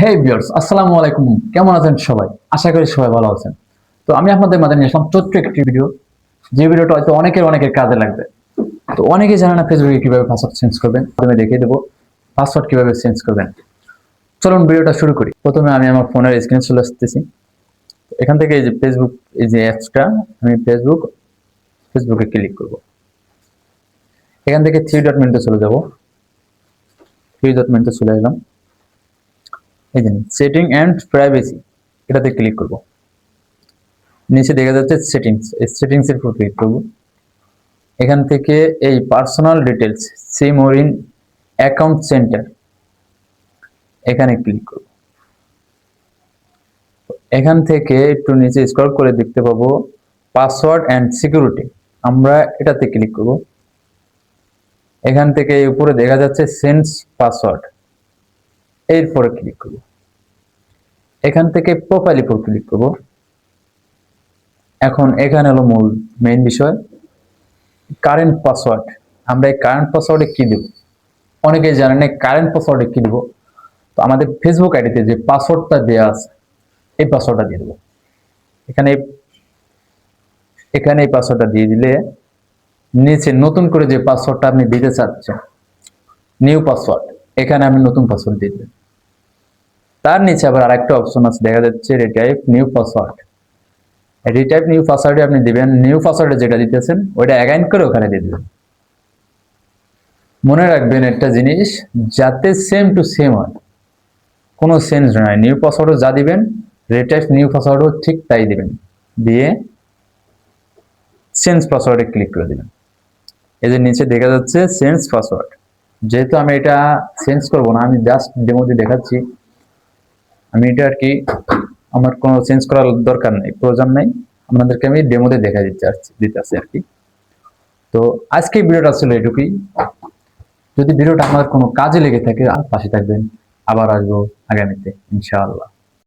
হে বিয়ার্স আসসালামু আলাইকুম। কেমন আছেন সবাই? আশা করি সবাই ভালো আছেন। তো আমি আপনাদের মাঝে নিয়ে আসলাম ছোট্ট একটি ভিডিও যে ভিডিওটা হয়তো অনেকের অনেকের কাজে লাগবে। তো অনেকে জানে না ফেসবুকে কীভাবে পাসওয়ার্ড চেঞ্জ করবেন। প্রথমে দেখিয়ে দেবো পাসওয়ার্ড কীভাবে চেঞ্জ করবেন। চলুন ভিডিওটা শুরু করি। প্রথমে আমি আমার ফোনের স্ক্রিনে চলে আসতেছি। এখান থেকে এই যে ফেসবুক এই যে অ্যাপসটা আমি ফেসবুক ফেসবুকে ক্লিক করব। এখান থেকে থ্রি ডট মিনিটে চলে যাব। থ্রি ডট মিনিটে চলে এলাম। এই যে সেটিং অ্যান্ড প্রাইভেসি এটাতে ক্লিক করব। নিচে দেখা যাচ্ছে সেটিংস এই সেটিংস এর উপর ক্লিক করব। এখান থেকে এই personal details see more in account center এখানে ক্লিক করব। এখান থেকে একটু নিচে স্ক্রল করে দেখতে পাবো পাসওয়ার্ড অ্যান্ড সিকিউরিটি আমরা এটাতে ক্লিক করব। এখান থেকে উপরে দেখা যাচ্ছে সেন্স পাসওয়ার্ড এরপরে ক্লিক করব। এখান থেকে প্রোফাইল উপর ক্লিক করব এখন এখানে হলো মূল মেইন বিষয়। কারেন্ট পাসওয়ার্ড আমরা এই কারেন্ট পাসওয়ার্ডে কি দেব? অনেকেই জানেন না কারেন্ট পাসওয়ার্ডে কি দেব? তো আমাদের ফেসবুক আইডিতে যে পাসওয়ার্ডটা দেওয়া আছে, এই পাসওয়ার্ডটা দিয়ে দেবো। এখানে এখানে এই পাসওয়ার্ডটা দিয়ে দিলে নিচে নতুন করে যে পাসওয়ার্ডটা আপনি দিতে চাচ্ছেন নিউ পাসওয়ার্ড এখানে আমি নতুন পাসওয়ার্ড দিয়ে দিলাম তার নিচে আবার আরেকটা অপশন আছে, দেখা যাচ্ছে retype new password retype new পাসওয়ার্ডে আপনি দিবেন নিউ পাসওয়ার্ডে যেটা দিতেছেন, ওইটা অ্যাগাইন করে ওখানে দিয়ে দিবেন। মনে রাখবেন একটা জিনিস, যাতে সেম টু সেম হয়, কোনো চেঞ্জ নয় নিউ পাসওয়ার্ডও যা দিবেন রিটাইপ নিউ পাসওয়ার্ডও ঠিক তাই দিবেন। দিয়ে চেঞ্জ পাসওয়ার্ডে ক্লিক করে দিবেন। এই যে নিচে দেখা যাচ্ছে চেঞ্জ পাসওয়ার্ড যেহেতু আমি এটা চেঞ্জ করব না, আমি জাস্ট ডেমো দিয়ে দেখাচ্ছি। আমি এটা আর কি আমার কোনো চেঞ্জ করার দরকার নেই, প্রয়োজন নাই। আপনাদেরকে আমি ডেমোতে দেখা দিতে আসছি দিতে আসছি আর কি। তো আজকে ভিডিওটা ছিল এটুকুই। যদি ভিডিওটা আমার কোনো কাজে লেগে থাকে আর পাশে থাকবেন। আবার আসব আগামীতে, ইনশাআল্লাহ।